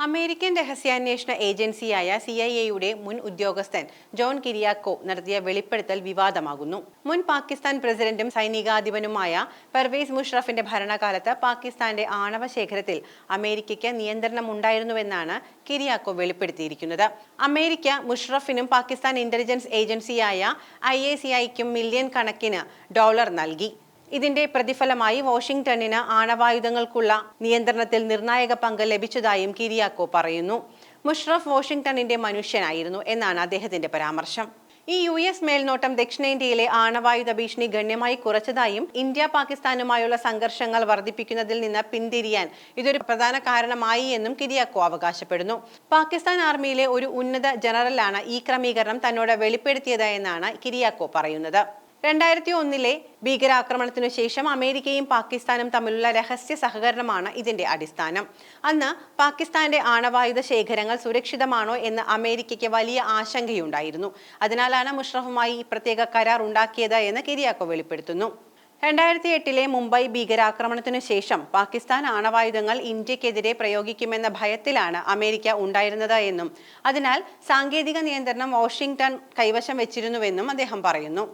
American രഹസ്യാന്വേഷണ ഏജൻസിയായ C I എയുടെ മുൻ ഉദ്യോഗസ്ഥൻ ജോൺ കിരിയാക്കോ നടത്തിയ വെളിപ്പെടുത്തൽ വിവാദമാകുന്നു. മുൻ പാകിസ്ഥാൻ പ്രസിഡന്റും സൈനികാധിപനുമായ പർവേസ് മുഷറഫിന്റെ ഭരണകാലത്ത് പാകിസ്ഥാന്റെ ആണവ ശേഖരത്തിൽ അമേരിക്കയ്ക്ക് നിയന്ത്രണം ഉണ്ടായിരുന്നുവെന്നാണ് കിരിയാക്കോ വെളിപ്പെടുത്തിയിരിക്കുന്നത്. അമേരിക്ക മുഷറഫിനും പാകിസ്ഥാൻ ഇന്റലിജൻസ് ഏജൻസിയായ ഐ എ സി ഐക്കും മില്യൺ കണക്കിന് ഡോളർ നൽകി. ഇതിന്റെ പ്രതിഫലമായി വാഷിംഗ്ടണിന് ആണവായുധങ്ങൾക്കുള്ള നിയന്ത്രണത്തിൽ നിർണായക പങ്ക് ലഭിച്ചതായും കിരിയാക്കോ പറയുന്നു. മുഷ്റഫ് വാഷിംഗ്ടണിന്റെ മനുഷ്യനായിരുന്നു എന്നാണ് അദ്ദേഹത്തിന്റെ പരാമർശം. ഈ യു എസ് മേൽനോട്ടം ദക്ഷിണേന്ത്യയിലെ ആണവായുധ ഭീഷണി ഗണ്യമായി കുറച്ചതായും ഇന്ത്യ പാകിസ്ഥാനുമായുള്ള സംഘർഷങ്ങൾ വർദ്ധിപ്പിക്കുന്നതിൽ നിന്ന് പിന്തിരിയാൻ ഇതൊരു പ്രധാന കാരണമായി എന്നും കിരിയാക്കോ അവകാശപ്പെടുന്നു. പാകിസ്ഥാൻ ആർമിയിലെ ഒരു ഉന്നത ജനറലാണ് ഈ ക്രമീകരണം തന്നോട് വെളിപ്പെടുത്തിയത് എന്നാണ് കിരിയാക്കോ പറയുന്നത്. രണ്ടായിരത്തി ഒന്നിലെ ഭീകരാക്രമണത്തിനു ശേഷം അമേരിക്കയും പാകിസ്ഥാനും തമ്മിലുള്ള രഹസ്യ സഹകരണമാണ് ഇതിന്റെ അടിസ്ഥാനം. അന്ന് പാകിസ്ഥാന്റെ ആണവായുധ ശേഖരങ്ങൾ സുരക്ഷിതമാണോ എന്ന് അമേരിക്കയ്ക്ക് വലിയ ആശങ്കയുണ്ടായിരുന്നു. അതിനാലാണ് മുഷ്റഫുമായി പ്രത്യേക കരാർ ഉണ്ടാക്കിയത് എന്ന് കിരിയാക്കോ വെളിപ്പെടുത്തുന്നു. രണ്ടായിരത്തി എട്ടിലെ മുംബൈ ഭീകരാക്രമണത്തിനു ശേഷം പാകിസ്ഥാൻ ആണവായുധങ്ങൾ ഇന്ത്യക്കെതിരെ പ്രയോഗിക്കുമെന്ന ഭയത്തിലാണ് അമേരിക്ക ഉണ്ടായിരുന്നത് എന്നും അതിനാൽ സാങ്കേതിക നിയന്ത്രണം വാഷിംഗ്ടൺ കൈവശം വെച്ചിരുന്നുവെന്നും അദ്ദേഹം പറയുന്നു.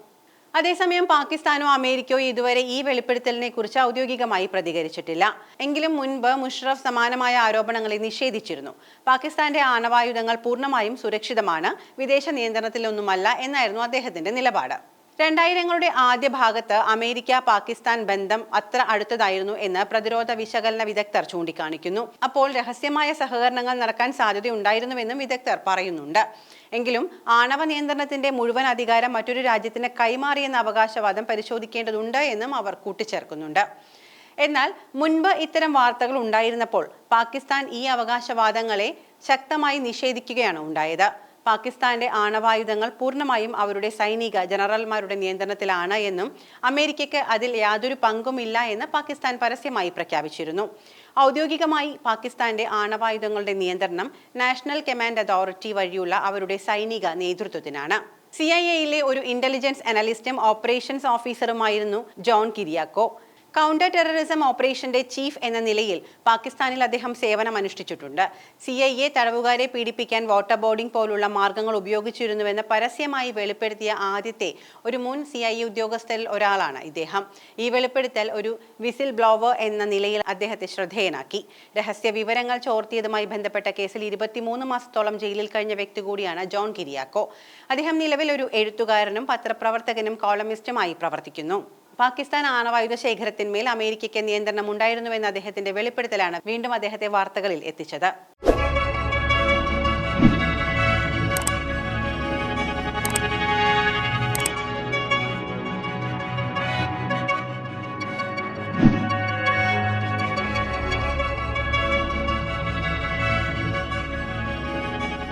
അതേസമയം പാകിസ്ഥാനോ അമേരിക്കയോ ഇതുവരെ ഈ വെളിപ്പെടുത്തലിനെ കുറിച്ച് ഔദ്യോഗികമായി പ്രതികരിച്ചിട്ടില്ല. എങ്കിലും മുൻപ് മുഷറഫ് സമാനമായ ആരോപണങ്ങളെ നിഷേധിച്ചിരുന്നു. പാകിസ്ഥാന്റെ ആണവായുധങ്ങൾ പൂർണമായും സുരക്ഷിതമാണ് വിദേശ നിയന്ത്രണത്തിലൊന്നുമല്ല എന്നായിരുന്നു അദ്ദേഹത്തിന്റെ നിലപാട്. രണ്ടായിരങ്ങളുടെ ആദ്യ ഭാഗത്ത് അമേരിക്ക പാകിസ്ഥാൻ ബന്ധം അത്ര അടുത്തതായിരുന്നു എന്ന് പ്രതിരോധ വിശകലന വിദഗ്ധർ ചൂണ്ടിക്കാണിക്കുന്നു. അപ്പോൾ രഹസ്യമായ സഹകരണങ്ങൾ നടക്കാൻ സാധ്യതയുണ്ടായിരുന്നുവെന്നും വിദഗ്ധർ പറയുന്നുണ്ട്. എങ്കിലും ആണവ നിയന്ത്രണത്തിന്റെ മുഴുവൻ അധികാരം മറ്റൊരു രാജ്യത്തിന് കൈമാറിയെന്ന അവകാശവാദം പരിശോധിക്കേണ്ടതുണ്ട് എന്നും അവർ കൂട്ടിച്ചേർക്കുന്നുണ്ട്. എന്നാൽ മുൻപ് ഇത്തരം വാർത്തകൾ ഉണ്ടായിരുന്നപ്പോൾ പാകിസ്ഥാൻ ഈ അവകാശവാദങ്ങളെ ശക്തമായി നിഷേധിക്കുകയാണ് ഉണ്ടായത്. പാകിസ്ഥാന്റെ ആണവായുധങ്ങൾ പൂർണമായും അവരുടെ സൈനിക ജനറൽമാരുടെ നിയന്ത്രണത്തിലാണ് എന്നും അമേരിക്കയ്ക്ക് അതിൽ യാതൊരു പങ്കുമില്ല എന്ന് പാകിസ്ഥാൻ പരസ്യമായി പ്രഖ്യാപിച്ചിരുന്നു. ഔദ്യോഗികമായി പാകിസ്ഥാന്റെ ആണവായുധങ്ങളുടെ നിയന്ത്രണം നാഷണൽ കമാൻഡ് അതോറിറ്റി വഴിയുള്ള അവരുടെ സൈനിക നേതൃത്വത്തിനാണ്. സി ഐ എയിലെ ഒരു ഇന്റലിജൻസ് അനലിസ്റ്റും ഓപ്പറേഷൻസ് ഓഫീസറുമായിരുന്നു ജോൺ കിരിയാക്കോ. കൗണ്ടർ ടെററിസം ഓപ്പറേഷന്റെ ചീഫ് എന്ന നിലയിൽ പാകിസ്ഥാനിൽ അദ്ദേഹം സേവനം അനുഷ്ഠിച്ചിട്ടുണ്ട്. സി ഐ എ തടവുകാരെ പീഡിപ്പിക്കാൻ വാട്ടർ ബോർഡിംഗ് പോലുള്ള മാർഗങ്ങൾ ഉപയോഗിച്ചിരുന്നുവെന്ന് പരസ്യമായി വെളിപ്പെടുത്തിയ ആദ്യത്തെ ഒരു മുൻ സി ഐ എ ഉദ്യോഗസ്ഥരിൽ ഒരാളാണ് ഇദ്ദേഹം. ഈ വെളിപ്പെടുത്തൽ ഒരു വിസിൽ ബ്ലോവർ എന്ന നിലയിൽ അദ്ദേഹത്തെ ശ്രദ്ധേയനാക്കി. രഹസ്യ വിവരങ്ങൾ ചോർത്തിയതുമായി ബന്ധപ്പെട്ട കേസിൽ ഇരുപത്തിമൂന്ന് മാസത്തോളം ജയിലിൽ കഴിഞ്ഞ വ്യക്തി കൂടിയാണ് ജോൺ കിരിയാക്കോ. അദ്ദേഹം നിലവിൽ ഒരു എഴുത്തുകാരനും പത്രപ്രവർത്തകനും കോളമിസ്റ്റുമായി പ്രവർത്തിക്കുന്നു. പാകിസ്ഥാൻ ആണവായുധ ശേഖരത്തിന്മേൽ അമേരിക്കയ്ക്ക് നിയന്ത്രണം ഉണ്ടായിരുന്നുവെന്ന അദ്ദേഹത്തിന്റെ വെളിപ്പെടുത്തലാണ് വീണ്ടും അദ്ദേഹത്തെ വാർത്തകളിൽ എത്തിച്ചത്